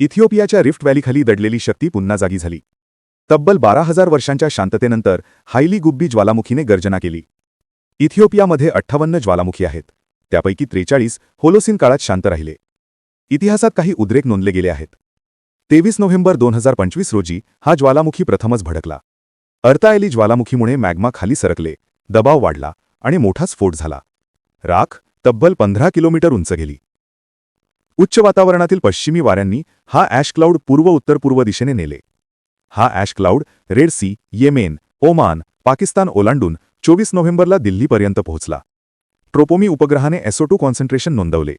इथिओपियाच्या रिफ्ट व्हॅलीखाली दडलेली शक्ती पुन्हा जागी झाली. तब्बल बारा हजार वर्षांच्या शांततेनंतर हायली गुब्बी ज्वालामुखीने गर्जना केली. इथिओपियामध्ये अठ्ठावन्न ज्वालामुखी आहेत. त्यापैकी त्रेचाळीस होलोसिन काळात शांत राहिले. इतिहासात काही उद्रेक नोंदले गेले आहेत. तेवीस नोव्हेंबर दोन हजार पंचवीस रोजी हा ज्वालामुखी प्रथमच भडकला. अर्तायली ज्वालामुखीमुळे मॅग्मा खाली सरकले दबाव वाढला आणि मोठा स्फोट झाला. राख तब्बल पंधरा किलोमीटर उंच गेली. उच्च वातावरणातील पश्चिमी वाऱ्यांनी हा ॲश क्लाउड पूर्व उत्तर पूर्व दिशेने नेले. हा ash cloud Red Sea Yemen Oman Pakistan ओलांडून चोवीस नोव्हेंबरला दिल्लीपर्यंत पोहोचला. ट्रोपोमी उपग्रहाने एसओ टू कॉन्सन्ट्रेशन नोंदवले.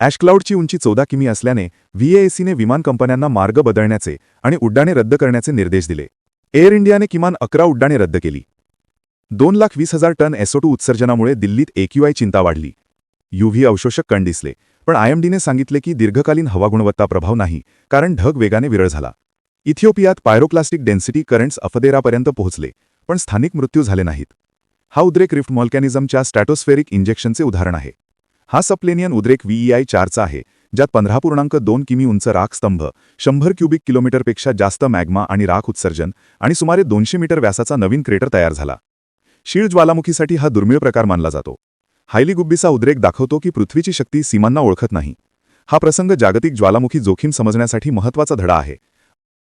ॲशक्लाउडची उंची चौदा किमी असल्याने व्हीएएसीने विमान कंपन्यांना मार्ग बदलण्याचे आणि उड्डाणे रद्द करण्याचे निर्देश दिले. एअर इंडियाने किमान अकरा उड्डाणे रद्द केली. दोन लाख वीस हजार टन एसओ टू उत्सर्जनामुळे दिल्लीत एक्यूआय चिंता वाढली. युव्ही अवशोषक कण दिसले. पण आयएमडीने सांगितले की दीर्घकालीन हवा गुणवत्ता प्रभाव नाही कारण ढग वेगाने विरळ झाला. इथिओपियात पायरोक्लास्टिक डेन्सिटी करंट्स अफदेरापर्यंत पोहोचले पण स्थानिक मृत्यू झाले नाहीत. हा उद्रेक रिफ्ट मॉल्कॅनिझमच्या स्टॅटोस्फेरिक इंजेक्शनचे उदाहरण आहे. हा सप्लेनियन उद्रेक व्हीईआय चारचा आहे ज्यात पंधरा पूर्णांक दोन किमी उंच राख स्तंभ शंभर क्युबिक किलोमीटरपेक्षा जास्त मॅग्मा आणि राख उत्सर्जन आणि सुमारे दोनशे मीटर व्यासाचा नवीन क्रेटर तयार झाला. शीळ ज्वालामुखीसाठी हा दुर्मिळ प्रकार मानला जातो. हायली गुब्बीचा उद्रेक दाखवतो की पृथ्वीची शक्ती सीमांना ओळखत नाही. हा प्रसंग जागतिक ज्वालामुखी जोखीम समजण्यासाठी महत्त्वाचा धडा आहे.